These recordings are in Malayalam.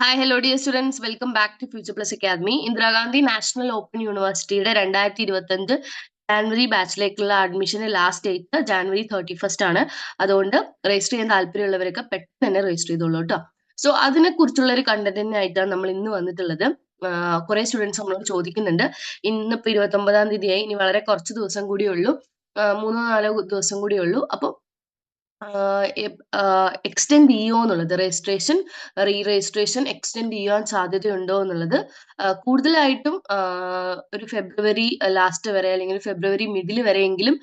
Hi hello dear students welcome back to future plus academy Indira Gandhi national open യൂണിവേഴ്സിറ്റിയുടെ രണ്ടായിരത്തി ഇരുപത്തഞ്ച് ജാനുവരി ബാച്ചിലേക്കുള്ള അഡ്മിഷന് last date January thirty first ആണ്. അതുകൊണ്ട് രജിസ്റ്റർ ചെയ്യാൻ താല്പര്യമുള്ളവരൊക്കെ പെട്ടെന്ന് തന്നെ രജിസ്റ്റർ ചെയ്തോളൂ കേട്ടോ സോ അതിനെ കുറിച്ചുള്ള ഒരു കണ്ടന്റിനായിട്ടാണ് നമ്മൾ ഇന്ന് വന്നിട്ടുള്ളത്. കുറെ സ്റ്റുഡൻസ് നമ്മളോട് ചോദിക്കുന്നുണ്ട്. ഇന്നിപ്പോ ഇരുപത്തി ഒമ്പതാം തീയതിയായി. ഇനി വളരെ കുറച്ച് ദിവസം കൂടിയുള്ളൂ മൂന്നോ നാലോ ദിവസം കൂടിയുള്ളൂ അപ്പോൾ എക്സ്റ്റെൻഡ് ചെയ്യുമോ എന്നുള്ളത് രജിസ്ട്രേഷൻ റീ രജിസ്ട്രേഷൻ എക്സ്റ്റെൻഡ് ചെയ്യാൻ സാധ്യതയുണ്ടോ എന്നുള്ളത് കൂടുതലായിട്ടും ഒരു ഫെബ്രുവരി ലാസ്റ്റ് വരെ അല്ലെങ്കിൽ ഫെബ്രുവരി മിഡിൽ വരെയെങ്കിലും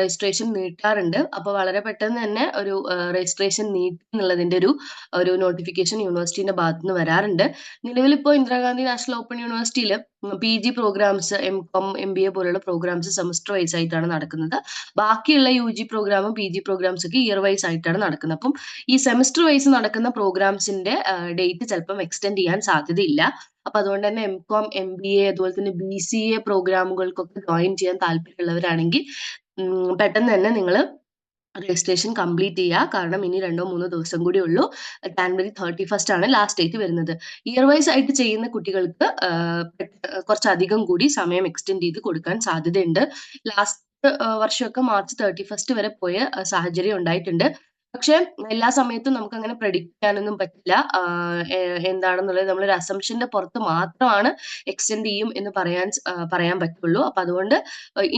രജിസ്ട്രേഷൻ നീട്ടാറുണ്ട്. അപ്പോൾ വളരെ പെട്ടെന്ന് തന്നെ ഒരു രജിസ്ട്രേഷൻ നീട്ടി എന്നുള്ളതിന്റെ ഒരു ഒരു നോട്ടിഫിക്കേഷൻ യൂണിവേഴ്സിറ്റിന്റെ ഭാഗത്തുനിന്ന് വരാറുണ്ട്. നിലവിൽ ഇന്ദിരാഗാന്ധി നാഷണൽ ഓപ്പൺ യൂണിവേഴ്സിറ്റിയിൽ P G programmes M com M B A പോലുള്ള പ്രോഗ്രാംസ് സെമസ്റ്റർ വൈസ് ആയിട്ടാണ് നടക്കുന്നത്. ബാക്കിയുള്ള യു ജി പ്രോഗ്രാമും പി ജി പ്രോഗ്രാംസ് ഒക്കെ ഇയർ വൈസ് ആയിട്ടാണ് നടക്കുന്നത്. അപ്പം ഈ സെമസ്റ്റർ വൈസ് നടക്കുന്ന പ്രോഗ്രാംസിന്റെ ഡേറ്റ് ചിലപ്പം എക്സ്റ്റെൻഡ് ചെയ്യാൻ സാധ്യതയില്ല. അപ്പൊ അതുകൊണ്ട് തന്നെ M Com M B A അതുപോലെ തന്നെ ബി സി എ പ്രോഗ്രാമുകൾക്കൊക്കെ ജോയിൻ ചെയ്യാൻ താല്പര്യമുള്ളവരാണെങ്കിൽ പെട്ടെന്ന് തന്നെ നിങ്ങൾ രജിസ്ട്രേഷൻ കംപ്ലീറ്റ് ചെയ്യുക കാരണം ഇനി രണ്ടോ മൂന്നോ ദിവസം കൂടി ഉള്ളൂ. ജാനുവരി തേർട്ടി ഫസ്റ്റ് ആണ് ലാസ്റ്റ് ഡേറ്റ് വരുന്നത്. ഇയർ വൈസ് ആയിട്ട് ചെയ്യുന്ന കുട്ടികൾക്ക് കുറച്ചധികം കൂടി സമയം എക്സ്റ്റെൻഡ് ചെയ്ത് കൊടുക്കാൻ സാധ്യതയുണ്ട്. ലാസ്റ്റ് വർഷമൊക്കെ മാർച്ച് തേർട്ടി ഫസ്റ്റ് വരെ പോയ സാഹചര്യം ഉണ്ടായിട്ടുണ്ട്. പക്ഷെ എല്ലാ സമയത്തും നമുക്ക് അങ്ങനെ പ്രഡിക്റ്റ് ചെയ്യാനൊന്നും പറ്റില്ല. എന്താണെന്നുള്ളത് നമ്മളൊരു അസംഷന്റെ പുറത്ത് മാത്രമാണ് എക്സ്റ്റെൻഡ് ചെയ്യും എന്ന് പറയാൻ പറയാൻ പറ്റുള്ളൂ. അപ്പൊ അതുകൊണ്ട്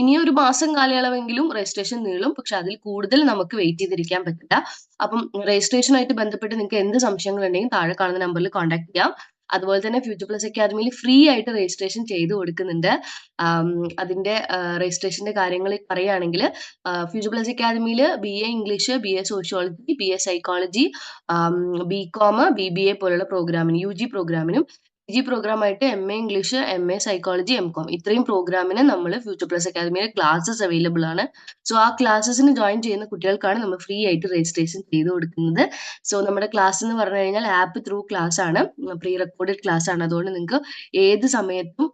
ഇനിയൊരു മാസം കാലയളവെങ്കിലും രജിസ്ട്രേഷൻ നീളും. പക്ഷെ അതിൽ കൂടുതൽ നമുക്ക് വെയിറ്റ് ചെയ്തിരിക്കാൻ പറ്റില്ല. അപ്പം രജിസ്ട്രേഷനുമായിട്ട് ബന്ധപ്പെട്ട് നിങ്ങൾക്ക് എന്ത് സംശയങ്ങൾ ഉണ്ടെങ്കിലും താഴെ കാണുന്ന നമ്പറിൽ കോൺടാക്ട് ചെയ്യാം. അതുപോലെ തന്നെ ഫ്യൂച്ചർ പ്ലസ് അക്കാദമിയിൽ ഫ്രീ ആയിട്ട് രജിസ്ട്രേഷൻ ചെയ്തു കൊടുക്കുന്നുണ്ട്. അതിന്റെ രജിസ്ട്രേഷന്റെ കാര്യങ്ങൾ പറയുകയാണെങ്കിൽ ഫ്യൂച്ചർ പ്ലസ് അക്കാദമിയിൽ B A English B A sociology B A psychology B Com B B A പോലുള്ള പ്രോഗ്രാമിന് യു ജി പ്രോഗ്രാമിനും G പ്രോഗ്രാമായിട്ട് M A English M A psychology M Com ഇത്രയും പ്രോഗ്രാമിന് നമ്മൾ ഫ്യൂച്ചർ പ്ലസ് അക്കാദമിയിലെ ക്ലാസ്സസ് അവൈലബിൾ ആണ്. സോ ആ ക്ലാസ്സസിന് ജോയിൻ ചെയ്യുന്ന കുട്ടികൾക്കാണ് നമ്മൾ ഫ്രീ ആയിട്ട് രജിസ്ട്രേഷൻ ചെയ്ത് കൊടുക്കുന്നത്. സോ നമ്മുടെ ക്ലാസ് എന്ന് പറഞ്ഞു കഴിഞ്ഞാൽ ആപ്പ് ത്രൂ ക്ലാസ് ആണ്. പ്രീ റെക്കോർഡഡ് ക്ലാസ് ആണ്. അതുകൊണ്ട് നിങ്ങൾക്ക് ഏത് സമയത്തും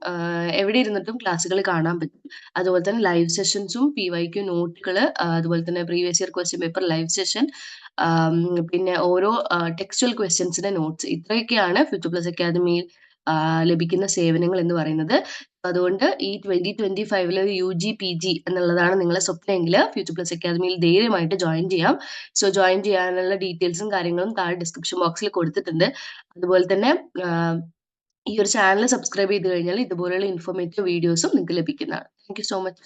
എവിടെ ഇരുന്നിട്ടും ക്ലാസ്സുകൾ കാണാൻ പറ്റും. അതുപോലെ തന്നെ ലൈവ് സെഷൻസും പി വൈ ക്യു നോട്ടുകൾ അതുപോലെ തന്നെ previous year question paper live session പിന്നെ ഓരോ ടെക്സ്റ്റൽ ക്വസ്റ്റ്യൻസിന്റെ നോട്ട്സ് ഇത്രയൊക്കെയാണ് ഫ്യൂച്ചർ പ്ലസ് അക്കാദമിയിൽ ലഭിക്കുന്ന സേവനങ്ങൾ എന്ന് പറയുന്നത്. അതുകൊണ്ട് ഈ ട്വന്റി ട്വന്റി ഫൈവിൽ യു ജി പി ജി എന്നുള്ളതാണ് നിങ്ങളെ സ്വപ്നമെങ്കിൽ ഫ്യൂച്ചർ പ്ലസ് അക്കാദമിയിൽ ധൈര്യമായിട്ട് ജോയിൻ ചെയ്യാം. സോ ജോയിൻ ചെയ്യാനുള്ള ഡീറ്റെയിൽസും കാര്യങ്ങളും താഴെ ഡിസ്ക്രിപ്ഷൻ ബോക്സിൽ കൊടുത്തിട്ടുണ്ട്. അതുപോലെ തന്നെ ഈ ഒരു ചാനൽ സബ്സ്ക്രൈബ് ചെയ്ത് കഴിഞ്ഞാൽ ഇതുപോലെയുള്ള ഇൻഫോർമേറ്റീവ് വീഡിയോസും നിങ്ങൾക്ക് ലഭിക്കുന്നതാണ്. Thank so much